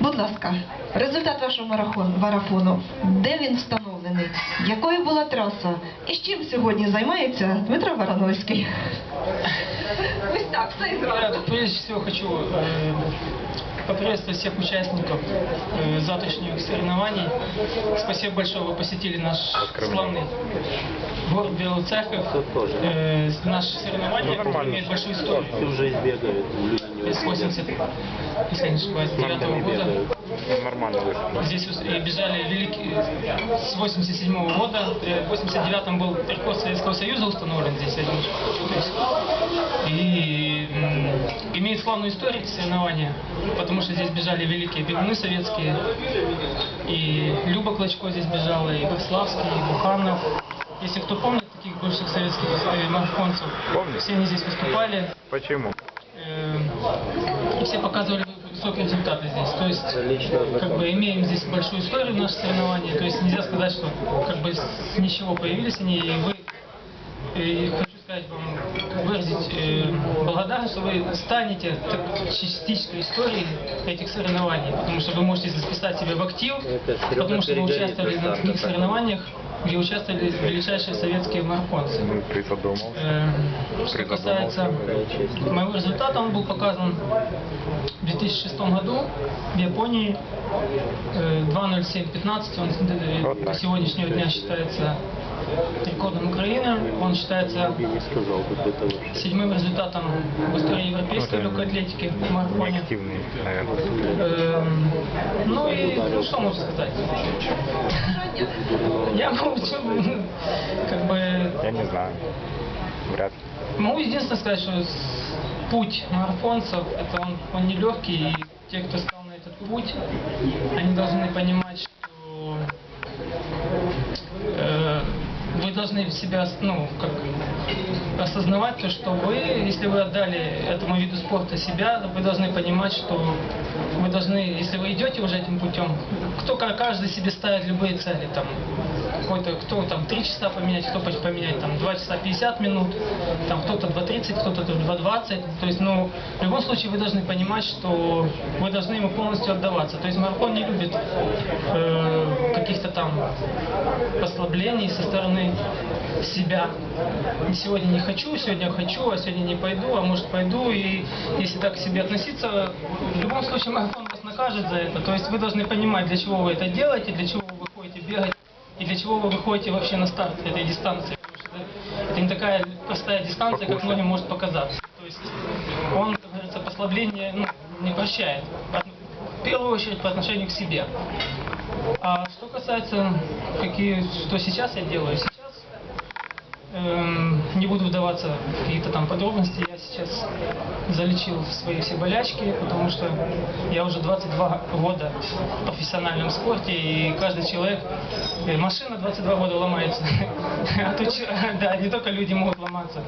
Будь ласка, результат вашого марафону, марафону, де він встановлений, якою була траса і з чим сьогодні займається Дмитро Барановський? Ось так, все і зразу. Я прежде всего хочу э, поприветствовать всех участников э, завтрашних соревнований. Спасибо большое, вы посетили наш славный город Белую Церковь. Э, наше соревнование Ну, имеет большую историю. Всю жизнь бегают, люди не С 80, если не ошибаюсь, 9 Нормально года. бегают. Нормально вышло. Здесь бежали великие с 87 года. Э, В 89-м был рекорд Советского Союза установлен здесь. есть, И имеет славную историю эти соревнования, потому что здесь бежали великие бегуны советские. И Люба Клочко здесь бежала, и Богславский, и Буханов. Если кто помнит таких бывших советских э, марафонцев, Помню. все они здесь выступали. Почему? Э, И все показывали высокие результаты здесь. То есть, Лично как бы имеем здесь большую историю в наших соревнованиях. То есть нельзя сказать, что как бы с ничего появились они, и вы и сказать вам, выразить э, благодарность, что вы станете так, частичкой истории этих соревнований, потому что вы можете записать себя в актив, потому что вы участвовали на таких соревнованиях, где участвовали величайшие советские марафонцы. Ну. Э, Что касается моего результата, он был показан в 2006 году в Японии. Э, 2.07.15, он э, до так. сегодняшнего дня считается рекордом Украины. Он считается седьмым результатом в истории европейской Ну, легкой атлетики в марафоне. Эм, Ну и ну, что можно сказать? Я могу как бы Я не знаю. Вряд ли. Могу единственное сказать, что путь марафонцев, это он, он нелегкий, и те, кто стал на этот путь, они должны понимать, что э, должны себя, ну, как осознавать то, что вы, если вы отдали этому виду спорта себя, вы должны понимать, что вы должны, если вы идете уже этим путем, каждый себе ставит любые цели, там, какой-то, кто там 3 часа поменять, кто поменять там 2 часа 50 минут, там кто-то 2.30, кто-то 2.20, то есть, ну, в любом случае вы должны понимать, что вы должны ему полностью отдаваться, то есть марафон не любит э, каких-то там послаблений со стороны себя. Сегодня не хочу, сегодня хочу, а сегодня не пойду, а может пойду. И если так к себе относиться, в любом случае марафон накажет за это. То есть вы должны понимать, для чего вы это делаете, для чего вы выходите бегать и для чего вы выходите вообще на старт этой дистанции. Это не такая простая дистанция, как многим может показаться. То есть он, как говорится, послабление ну, не прощает. В первую очередь по отношению к себе. А что касается, какие, что сейчас я делаю, не буду вдаваться в какие-то там подробности, я сейчас залечил свои все болячки, потому что я уже 22 года в профессиональном спорте, и каждый человек, э, машина 22 года ломается, а че- да, не только люди могут ломаться.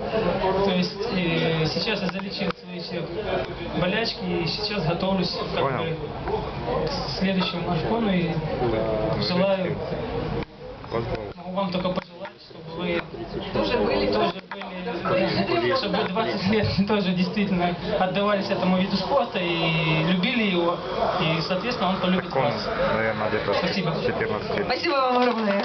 То есть э, сейчас я залечил свои все болячки, и сейчас готовлюсь как бы к следующему марафону, и желаю вам только пожелать, чтобы вы тоже были, тоже были, чтобы вы 20 лет тоже действительно отдавались этому виду спорта и любили его, и, соответственно, он полюбит вас. наверное, где-то Спасибо. 14 лет. Спасибо вам огромное.